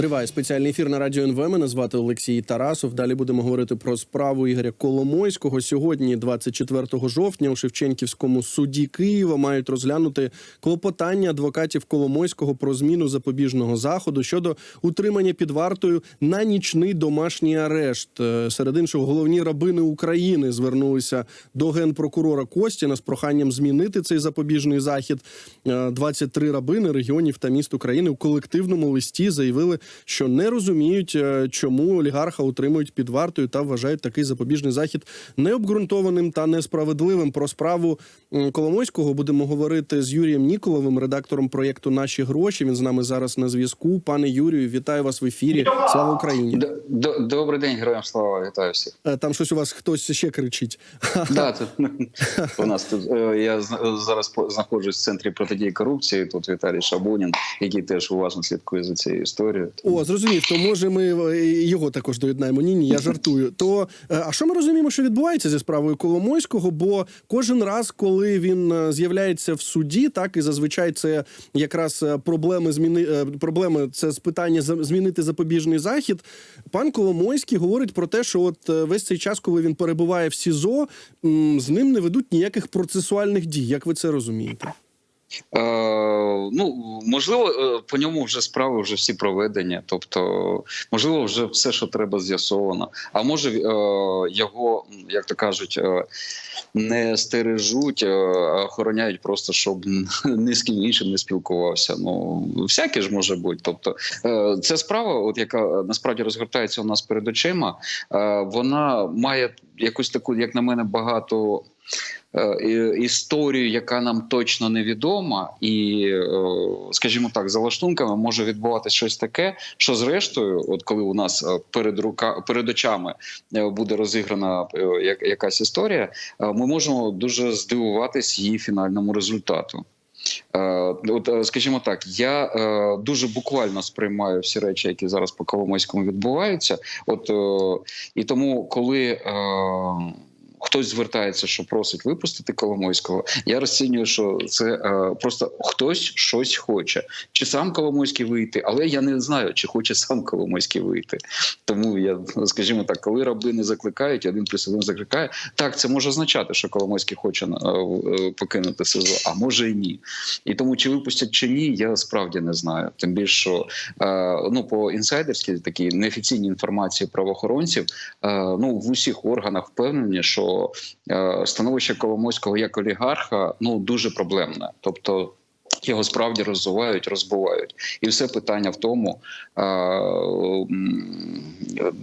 Триває спеціальний ефір на радіо НВ. Мене звати Олексій Тарасов. Далі будемо говорити про справу Ігоря Коломойського. Сьогодні, 24 жовтня, у Шевченківському суді Києва мають розглянути клопотання адвокатів Коломойського про зміну запобіжного заходу щодо утримання під вартою на нічний домашній арешт. Е, Серед іншого, головні рабини України звернулися до генпрокурора Костіна з проханням змінити цей запобіжний захід. Е, 23 рабини регіонів та міст України у колективному листі заявили, що не розуміють, е, чому олігарха утримують під вартою та вважають такий запобіжний захід необґрунтованим та несправедливим. Про справу Коломойського будемо говорити з Юрієм Ніколовим, редактором проєкту Наші гроші. Він з нами зараз на зв'язку. Пане Юрію, вітаю вас в ефірі. Слава Україні! Д- д- Добрий день, героям слава, вітаю всіх. Е, Там щось у вас хтось ще кричить. Да, тут, у нас тут е, я зараз знаходжусь в центрі протидії корупції. Тут Віталій Шабунін, який теж уважно слідкує за цією історією. О, зрозумів. То може ми е, його також доєднаємо. Ні, ні, я жартую. То е, а що ми розуміємо, що відбувається зі справою Коломойського? Бо кожен раз, коли він е, з'являється в суді, так і зазвичай це якраз проблеми зміни проблеми. Це з питання змінити запобіжний захід. Пан Коломойський говорить про те, що от весь цей час, коли він перебуває в СІЗО, з ним не ведуть ніяких процесуальних дій. Як ви це розумієте? Е, ну можливо, е, по ньому вже справи вже всі проведені. Тобто, можливо, вже все, що треба, з'ясовано. А може, е, його, як то кажуть, е, не стережуть, е, а охороняють просто, щоб ні з ким іншим не спілкувався. Ну всяке ж може бути. Тобто, е, ця справа, от яка насправді розгортається у нас перед очима, е, вона має якусь таку, як на мене, багато. Е, Історію, яка нам точно невідома, і, е, скажімо так, за лаштунками може відбуватися щось таке, що зрештою, от коли у нас е, перед рука перед очами буде розіграна якась історія, ми можемо дуже здивуватись її фінальному результату. От, скажімо так, я е, дуже буквально сприймаю всі речі, які зараз по Коломойському відбуваються. От е, і тому, коли е, хтось звертається, що просить випустити Коломойського, я розцінюю, що це е, просто хтось щось хоче, чи сам Коломойський вийти, але я не знаю, чи хоче сам Коломойський вийти. Тому я скажімо так, коли рабини закликають, один плюс один закликає, так це може означати, що Коломойський хоче е, е, покинути СИЗО, а може і ні. І тому чи випустять чи ні, я справді не знаю. Тим більше, що е, ну по інсайдерській такій неофіційній інформації правоохоронців, е, ну в усіх органах впевнені, що е, становище Коломойського як олігарха ну дуже проблемне, тобто. Його справді роззувають, розбивають, і все питання в тому, е,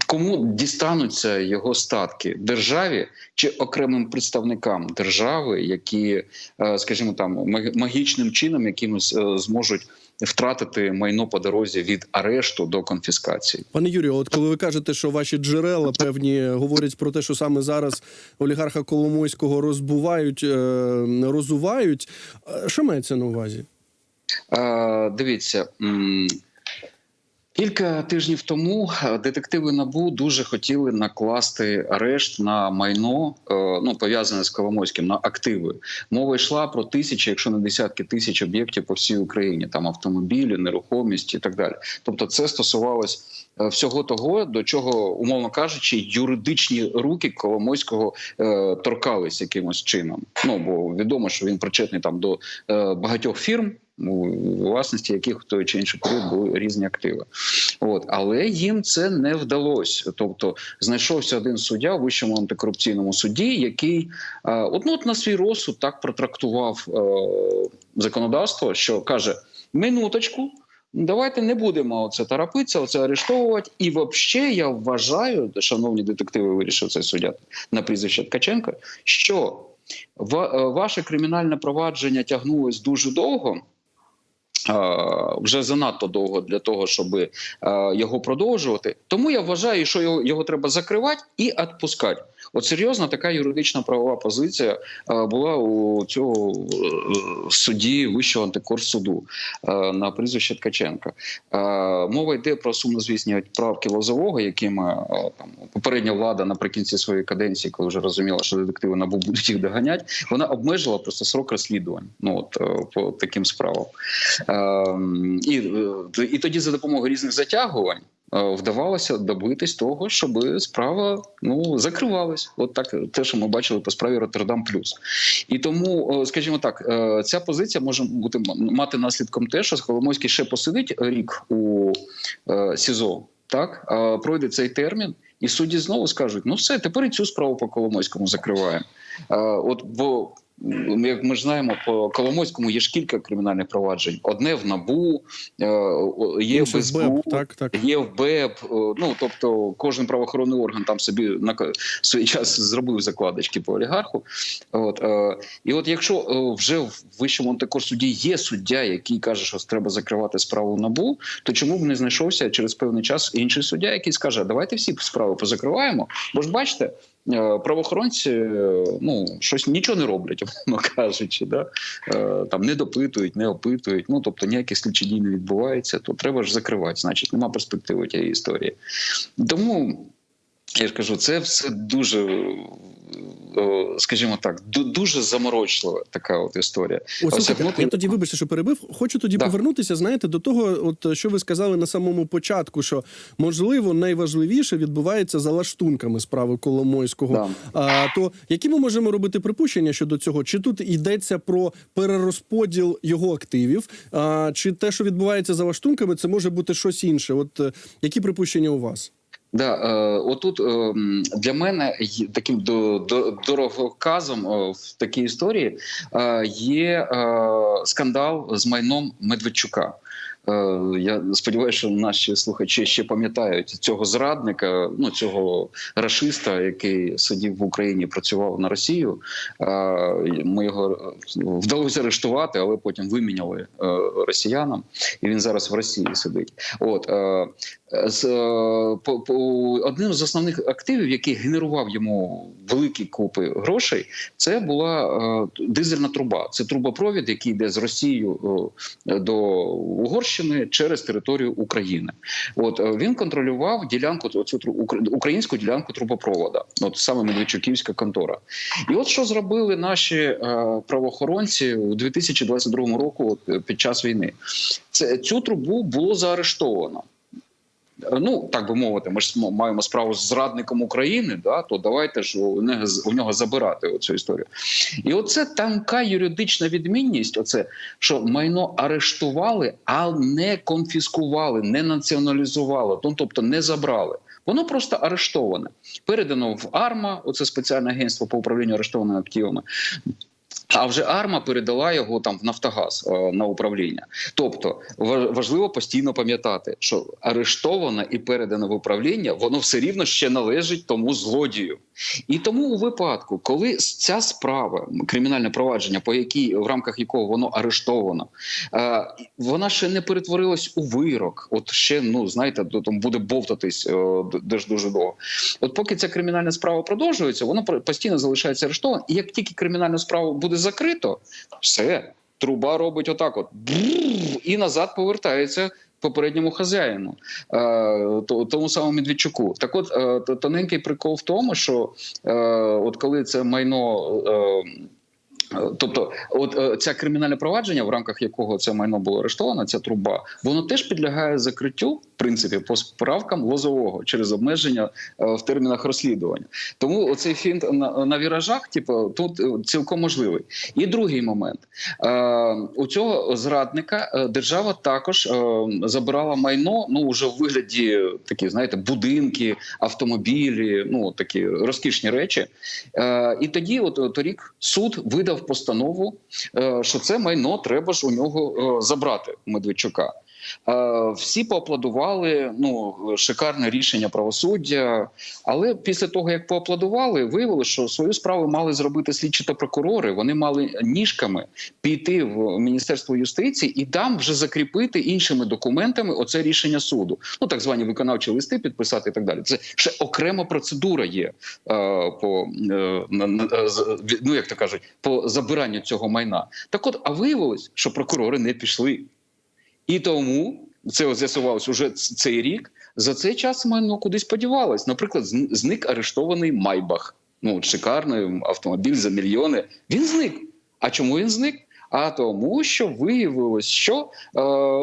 кому дістануться його статки державі чи окремим представникам держави, які, е, скажімо, там магічним чином якимось зможуть втратити майно по дорозі від арешту до конфіскації. Пане Юрію, от коли ви кажете, що ваші джерела певні говорять про те, що саме зараз олігарха Коломойського розбувають, е, розувають. е, Що мається на увазі? Е, дивіться. Кілька тижнів тому е, детективи набу дуже хотіли накласти арешт на майно, е, ну пов'язане з Коломойським, на активи. Мова йшла про тисячі, якщо не десятки тисяч об'єктів по всій Україні, там автомобілі, нерухомість і так далі. Тобто, це стосувалось е, всього того, до чого, умовно кажучи, юридичні руки Коломойського е, торкались якимось чином. Ну бо відомо, що він причетний там до е, багатьох фірм. У власності яких в той чи інший період були різні активи, от але їм це не вдалося. Тобто знайшовся один суддя в вищому антикорупційному суді, який е, от, ну, на свій розсуд так протрактував е, законодавство, що каже: минуточку, давайте не будемо це тарапитися, оце арештовувати. І взагалі я вважаю, шановні детективи, вирішив цей суддя на прізвище Ткаченка, що е, ваше кримінальне провадження тягнулось дуже довго. Е, Вже занадто довго для того, щоб е, його продовжувати. Тому я вважаю, що його, його треба закривати і відпускати. От серйозна така юридична правова позиція е, була у цього судді Вищого антикорсуду на прізвище Ткаченка. Мова йде про сумнозвісні правки Лозового, якими там попередня влада наприкінці своєї каденції, коли вже розуміла, що детективи набу будуть їх доганяти, вона обмежила просто срок розслідувань. Ну от по таким справам. Е, І, е, і тоді за допомогою різних затягувань. е, Вдавалося добитись того, щоб справа ну закривалась. От так те, що ми бачили по справі Роттердам Плюс. І тому, е, скажімо так, е, ця позиція може бути мати наслідком те, що Коломойський ще посидить рік у е, СІЗО, так пройде цей термін, і судді знову скажуть: ну все, тепер і цю справу по Коломойському закриваємо. Е, От бо. Як ми ж знаємо, по Коломойському є ж кілька кримінальних проваджень. Одне в НАБУ, е, є в СБУ, так, так. Є в БЕП, е, ну тобто кожен правоохоронний орган там собі на свій час зробив закладочки по олігарху. От е, і от якщо вже в вищому антикорсуді є суддя, який каже, що треба закривати справу набу, то чому б не знайшовся через певний час інший суддя, який скаже: давайте всі справи позакриваємо, бо ж бачите. Е, Правоохоронці ну щось нічого не роблять, умовно кажучи, да Е, там не допитують, не опитують. Ну тобто ніякі слідчі дій не відбуваються, то треба ж закривати. Значить, нема перспективи тієї історії. Тому я ж кажу, це все дуже, скажімо так, дуже заморочлива така от історія. О, слухайте, Осягнути- я тоді вибачте, що перебив. Хочу тоді Да. повернутися. Знаєте, до того, от що ви сказали на самому початку, що можливо найважливіше відбувається за лаштунками справи Коломойського. Да. А то які ми можемо робити припущення щодо цього? Чи тут йдеться про перерозподіл його активів? А чи те, що відбувається за лаштунками, це може бути щось інше? От е, які припущення у вас? Да, е, отут е, для мене таким до, до, дороговказом е, в такій історії е, є е, скандал з майном Медведчука. Е, Я сподіваюся, що наші слухачі ще пам'ятають цього зрадника, ну цього рашиста, який сидів в Україні, працював на Росію. Е, Ми його е, вдалося арештувати, але потім виміняли росіянам, і він зараз в Росії сидить. От з е, по, по одним з основних активів, який генерував йому великі купи грошей, це була е, дизельна труба. Це трубопровід, який йде з Росією е, до Угорщини через територію України. От е, він контролював ділянку цю українську ділянку трубопровода. От саме Медведчуківська контора. І от що зробили наші е, правоохоронці у 2022 року, під час війни. Це цю трубу було заарештовано. Ну так би мовити, ми ж маємо справу з зрадником України. Да, то давайте ж у нього у нього забирати цю історію. І оце тонка юридична відмінність. Оце що майно арештували, а не конфіскували, не націоналізували, ну тобто не забрали. Воно просто арештоване, передано в АРМА, оце спеціальне агентство по управлінню арештованими активами. А вже АРМА передала його там в Нафтогаз е, на управління. Тобто ва- важливо постійно пам'ятати, що арештовано і передано в управління, воно все рівно ще належить тому злодію. І тому у випадку, коли ця справа, кримінальне провадження, по якій в рамках якого воно арештовано, е, вона ще не перетворилась у вирок. От ще ну знаєте, там буде бовтатись дуже дуже довго. От поки ця кримінальна справа продовжується, воно постійно залишається арештовано. І як тільки кримінальну справу буде закрито, все труба робить отак: от і назад повертається. Попередньому хазяїну, е, тому самому Медведчуку. Так от е, тоненький прикол в тому, що е, от коли це майно. Е, Тобто, от е, ця кримінальне провадження, в рамках якого це майно було арештовано, ця труба, воно теж підлягає закриттю, в принципі, по справкам лозового через обмеження е, в термінах розслідування. Тому оцей фінт на, на віражах, типу, тут цілком можливий. І другий момент у цього зрадника держава також забирала майно, ну вже в вигляді такі, знаєте, будинки, автомобілі, ну такі розкішні речі. І тоді, от торік, суд видав постанову, е, що це майно треба ж у нього е, забрати Медведчука. Е, Всі поаплодували. Ну шикарне рішення правосуддя. Але після того, як поаплодували, виявилося, що свою справу мали зробити слідчі та прокурори. Вони мали ніжками піти в міністерство юстиції і там вже закріпити іншими документами оце рішення суду. Ну так звані виконавчі листи підписати і так далі. Це ще окрема процедура є е, по е, ну як то кажуть, по забиранню цього майна. Так от, а виявилось, що прокурори не пішли. І тому це з'ясувалось уже цей рік. За цей час майно кудись подівалось. Наприклад, зник арештований Майбах. Ну, шикарний автомобіль за мільйони. Він зник. А чому він зник? А тому, що виявилось, що е,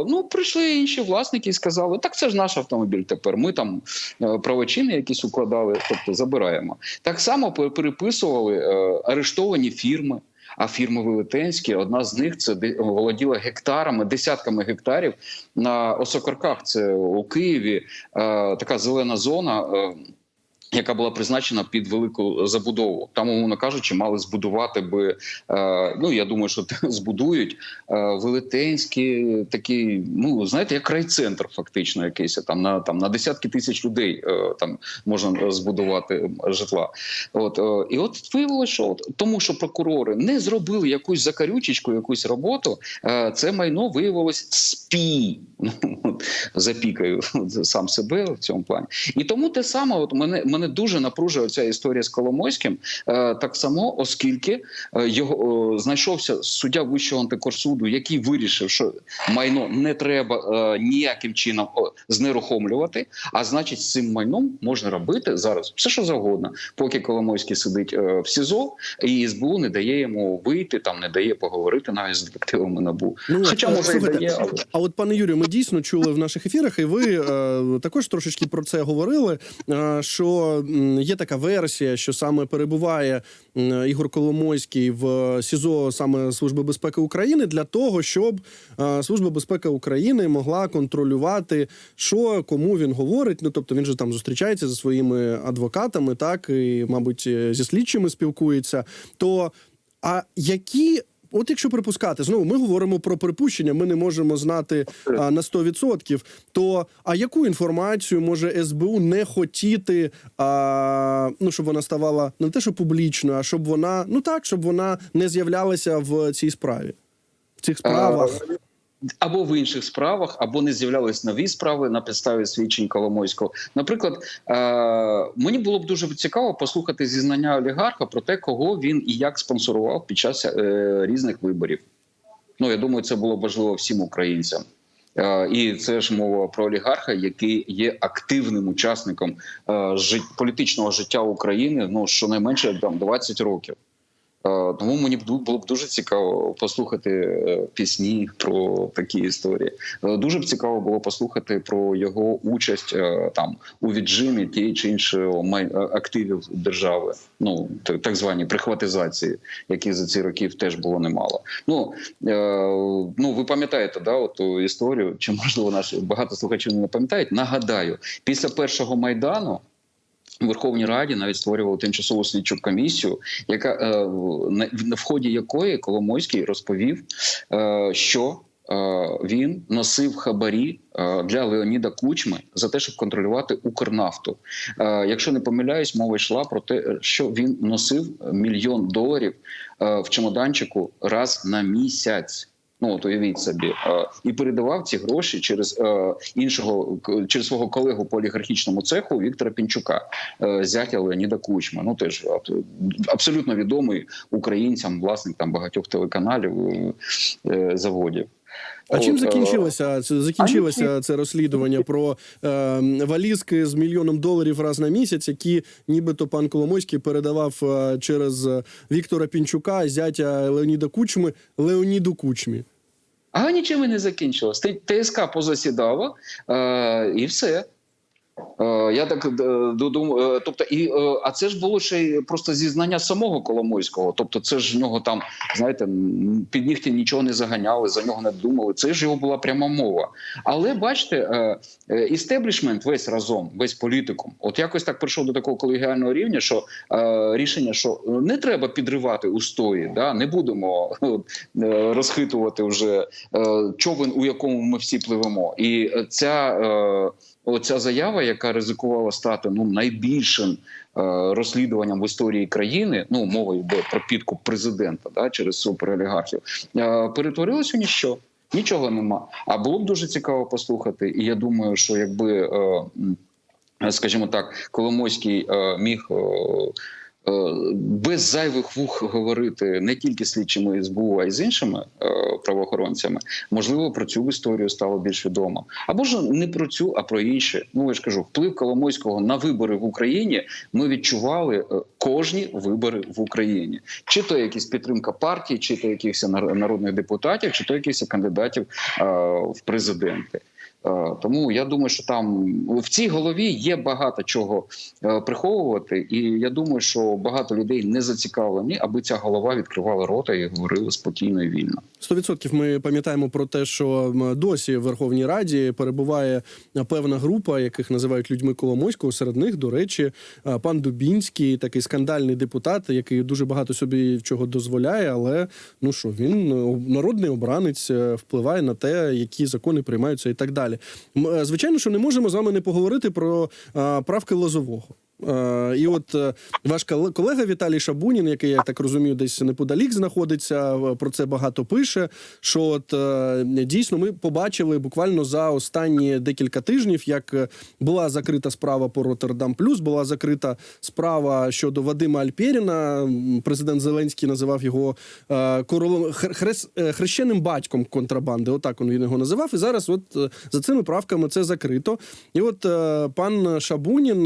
ну прийшли інші власники і сказали: так це ж наш автомобіль. Тепер ми там е, правочини якісь укладали, тобто забираємо. Так само пе- переписували е, арештовані фірми. А фірми велетенські, одна з них це володіла гектарами, десятками гектарів на Осокорках. Це у Києві е, така зелена зона. Яка була призначена під велику забудову, там, умовно кажучи, мали збудувати би. Е, ну я думаю, що збудують е, велетенський такий, ну знаєте, як райцентр, фактично, якийсь там на там на десятки тисяч людей е, там можна збудувати житла. От і от виявилося, що от, тому, що прокурори не зробили якусь закарючечку, якусь роботу, це майно виявилось спі. Ну, Запікаю сам себе в цьому плані. І тому те саме, от мене мене дуже напружує ця історія з Коломойським, е, так само, оскільки е, його знайшовся суддя Вищого антикорсуду, який вирішив, що майно не треба е, ніяким чином знерухомлювати. А значить, з цим майном можна робити зараз все, що завгодно, поки Коломойський сидить в СІЗО, і СБУ не дає йому вийти, там не дає поговорити навіть з детективами набу. Ну, Хоча може і дає, але А от пане Юрію, ми дійсно чули в наших ефірах, і ви е, також трошечки про це говорили. Е, що є така версія, що саме перебуває Ігор Коломойський в СІЗО саме Служби безпеки України для того, щоб е, Служба безпеки України могла контролювати, що кому він говорить. Ну тобто він же там зустрічається зі своїми адвокатами, так і, мабуть, е, зі слідчими спілкується. То а які От якщо припускати, знову ми говоримо про припущення, ми не можемо знати а, на 100%, то а яку інформацію може СБУ не хотіти, а, ну щоб вона ставала не те, що публічною, а щоб вона, ну так, щоб вона не з'являлася в цій справі, в цих справах. Або в інших справах, або не з'являлись нові справи на підставі свідчень Коломойського. Наприклад, е, мені було б дуже цікаво послухати зізнання олігарха про те, кого він і як спонсорував під час е, різних виборів. Ну я думаю, це було важливо всім українцям. Е, І це ж мова про олігарха, який є активним учасником політичного життя України. Ну щонайменше там 20 років. Е, Тому мені було б дуже цікаво послухати е, пісні про такі історії. Е, Дуже б цікаво було послухати про його участь там у віджимі тієї чи е, активів держави. Ну так звані прихватизації, які за ці роки теж було немало. Ну ну ви пам'ятаєте, да, от історію, чи можливо наші багато слухачів не пам'ятають. Нагадаю, після першого майдану. Верховній Раді навіть створювали тимчасову слідчу комісію, яка е, в ході якої Коломойський розповів, е, що е, він носив хабарі для Леоніда Кучми за те, щоб контролювати Укрнафту. Якщо не помиляюсь, мова йшла про те, що він носив мільйон доларів в чемоданчику раз на місяць. Ну, от уявіть собі, Е, і передавав ці гроші через е, іншого через свого колегу по олігархічному цеху Віктора Пінчука, е, зятя Леоніда Кучма. Ну теж абсолютно відомий українцям, власник там багатьох телеканалів заводів. А чим От, е, закінчилося це закінчилося це розслідування про е, валізки з мільйоном доларів раз на місяць, які нібито пан Коломойський передавав через Віктора Пінчука, зятя Леоніда Кучми, Леоніду Кучмі. А нічим і не закінчилось. ТСК позасідала е, і все. Е, Я так думаю, тобто, і е, а це ж було ще й просто зізнання самого Коломойського. Тобто, це ж в нього там, знаєте, під нігті нічого не заганяли, за нього не думали. Це ж його була пряма мова. Але бачите, е, е, істеблішмент весь разом, весь політикум, от якось так прийшов до такого колегіального рівня, що е, рішення, що не треба підривати устої, да не будемо е, розхитувати вже е, човен, у якому ми всі пливемо, і е, ця. Оця заява, яка ризикувала стати ну найбільшим е, розслідуванням в історії країни, ну мова йде про підкуп президента да, через суперолігархів, е, перетворилася у ніщо. Нічого нема. А було б дуже цікаво послухати. І я думаю, що якби, е, скажімо так, Коломойський е, міг. е, Без зайвих вух говорити не тільки слідчими СБУ, а й з іншими е, правоохоронцями, можливо, про цю історію стало більш відомо. Або ж не про цю, а про інше. Ну я ж кажу, вплив Коломойського на вибори в Україні ми відчували е, кожні вибори в Україні, чи то якісь підтримка партії, чи то якихось нар- народних депутатів, чи то якихось кандидатів е, в президенти. Е, Тому я думаю, що там в цій голові є багато чого е, приховувати, і я думаю, що багато людей не зацікавлені, аби ця голова відкривала рота і говорила спокійно і вільно. 100% ми пам'ятаємо про те, що досі в Верховній Раді перебуває певна група, яких називають людьми Коломойського. Серед них, до речі, е, пан Дубінський, такий скандальний депутат, який дуже багато собі чого дозволяє, але ну що він народний обранець впливає на те, які закони приймаються, і так далі. М, е, Звичайно, що не можемо з вами не поговорити про правки Лозового. Е, І от е, ваш колега Віталій Шабунін, який я так розумію, десь неподалік знаходиться, е, про це багато пише. Що от дійсно ми побачили буквально за останні декілька тижнів, як була закрита справа по Роттердам Плюс, була закрита справа щодо Вадима Альпєріна. Президент Зеленський називав його е, хрещеним батьком контрабанди. Отак він його називав. І зараз, от за цими правками, це закрито. І от пан Шабунін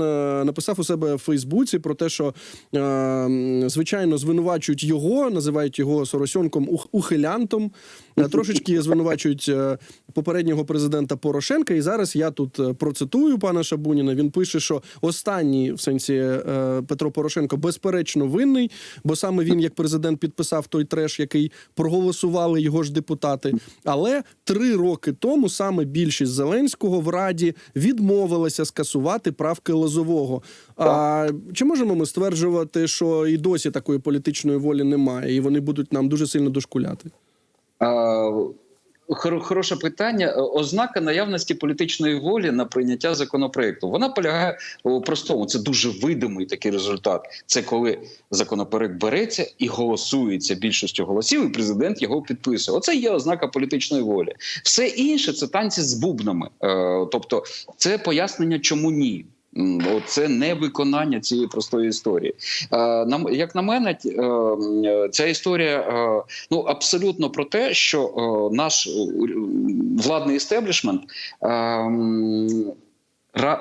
написав у себе в Фейсбуці про те, що е, звичайно звинувачують його, називають його соросьонком ухилянтом. Е, Трошечки звинувачують е, попереднього президента Порошенка. І зараз я тут е, процитую пана Шабуніна. Він пише, що останній в сенсі е, Петро Порошенко безперечно винний, бо саме він, як президент, підписав той треш, який проголосували його ж депутати. Але три роки тому саме більшість Зеленського в Раді відмовилася скасувати правки Лозового. А чи можемо ми стверджувати, що і досі такої політичної волі немає, і вони будуть нам дуже сильно дошкуляти? Хороше питання. Е, Ознака наявності політичної волі на прийняття законопроекту. Вона полягає у простому. Це дуже видимий такий результат. Це коли законопроект береться і голосується більшістю голосів, і президент його підписує. Оце є ознака політичної волі. Все інше це танці з бубнами. Е, Тобто, це пояснення, чому ні. Це не виконання цієї простої історії. Е, як на мене, е, м, ця історія е, ну абсолютно про те, що е, наш е, владний істеблішмент. е,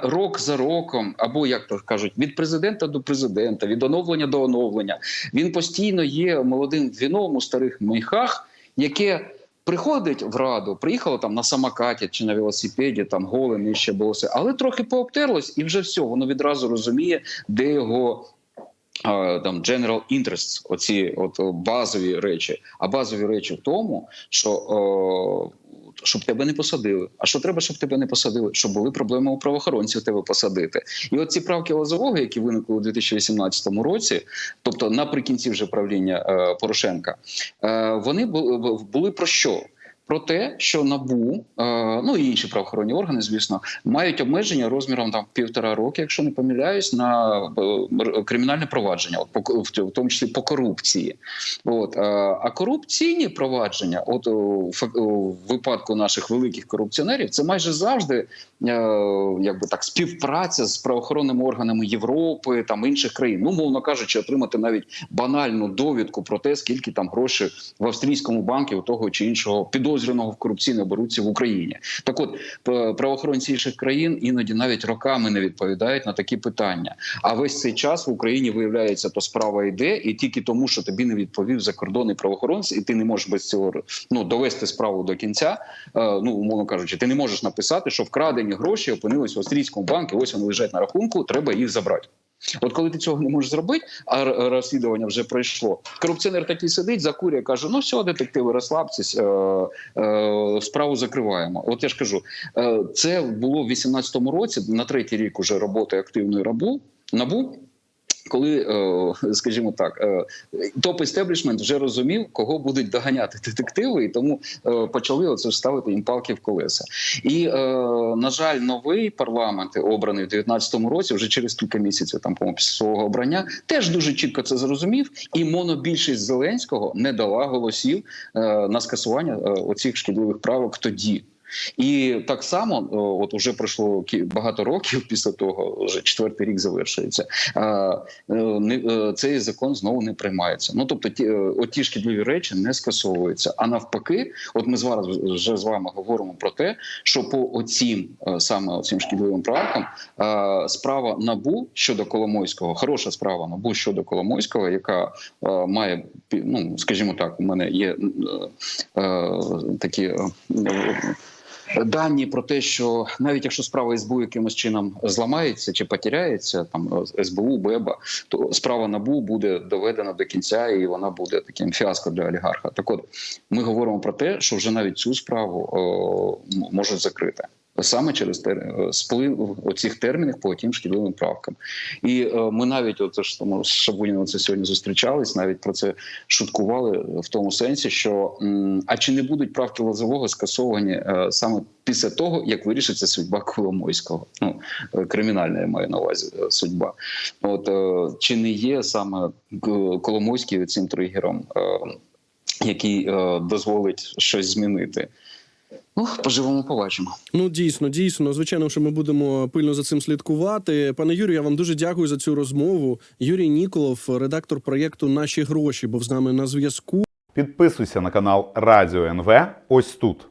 Рок за роком, або як то кажуть, від президента до президента, від оновлення до оновлення, він постійно є молодим віном у старих міхах, яке приходить в раду, приїхало там на самокаті чи на велосипеді, там голе нижче боси, але трохи пообтерлось, і вже все, воно відразу розуміє, де його. Там general interests, оці от базові речі. А базові речі в тому, що о, щоб тебе не посадили. А що треба, щоб тебе не посадили? Щоб були проблеми у правоохоронців тебе посадити. І от ці правки Лозового, які виникли у 2018 році, тобто наприкінці вже правління е, Порошенка, е, вони бу- були про що? Про те, що набу, е, ну і інші правоохоронні органи, звісно, мають обмеження розміром там півтора роки, якщо не помиляюсь, на е, кримінальне провадження, в тому числі по корупції. От е, а корупційні провадження, от у випадку наших великих корупціонерів, це майже завжди якби так співпраця з правоохоронними органами Європи там інших країн. Ну, мовно кажучи, отримати навіть банальну довідку про те, скільки там грошей в австрійському банку у того чи іншого підозрюваного підозрюваного в корупційній оборудці в Україні. Так, от правоохоронці інших країн іноді навіть роками не відповідають на такі питання. А весь цей час в Україні виявляється, то справа йде, і тільки тому, що тобі не відповів закордонний правоохоронець, і ти не можеш без цього ну довести справу до кінця. Е, ну умовно кажучи, ти не можеш написати, що вкрадені гроші опинились в австрійському банку. Ось вони лежать на рахунку, треба їх забрати. От коли ти цього не можеш зробити, а розслідування вже пройшло. Корупціонер такий сидить, закурює, каже: ну все, детективи, розслабтесь, е, е, справу закриваємо. От я ж кажу, е, це було в 18-му році, на третій рік уже роботи активної рабу набу. Коли, е, скажімо так, е, топ істеблішмент вже розумів, кого будуть доганяти детективи, і тому е, почали оце ставити їм палки в колеса. І на жаль, новий парламент, обраний в 19-му році, вже через кілька місяців, там по свого обрання, теж дуже чітко це зрозумів. І монобільшість Зеленського не дала голосів на скасування оцих шкідливих правок тоді. І так само, от уже пройшло багато років після того, вже четвертий рік завершується. е, е, е, Цей закон знову не приймається. Ну тобто, ті, е, оті шкідливі речі не скасовуються. А навпаки, от ми зараз вже з вами говоримо про те, що по оцім е, саме оцим шкідливим правкам е, справа набу щодо Коломойського, хороша справа набу щодо Коломойського, яка е, має ну скажімо так, у мене є е, е, такі. Дані про те, що навіть якщо справа СБУ якимось чином зламається чи потеряється, там СБУ, БЕБА, то справа НАБУ буде доведена до кінця, і вона буде таким фіаско для олігарха. Так от ми говоримо про те, що вже навіть цю справу о, можуть закрити. Саме через тер... е, сплив оцих термінів по тим шкідливим правкам, і е, ми навіть от ж тому з Шабуніном це сьогодні зустрічались, навіть про це шуткували в тому сенсі, що м, а чи не будуть правки Лозового скасовані е, саме після того, як вирішиться судьба Коломойського? Ну е, кримінальна я маю на увазі е, судьба. От е, чи не є саме Коломойський цим тригером, е, який е, дозволить щось змінити? Ну, поживемо, побачимо. Ну дійсно, дійсно. Звичайно, що ми будемо пильно за цим слідкувати. Пане Юрію, я вам дуже дякую за цю розмову. Юрій Ніколов, редактор проєкту Наші гроші, був з нами на зв'язку. Підписуйся на канал Радіо НВ ось тут.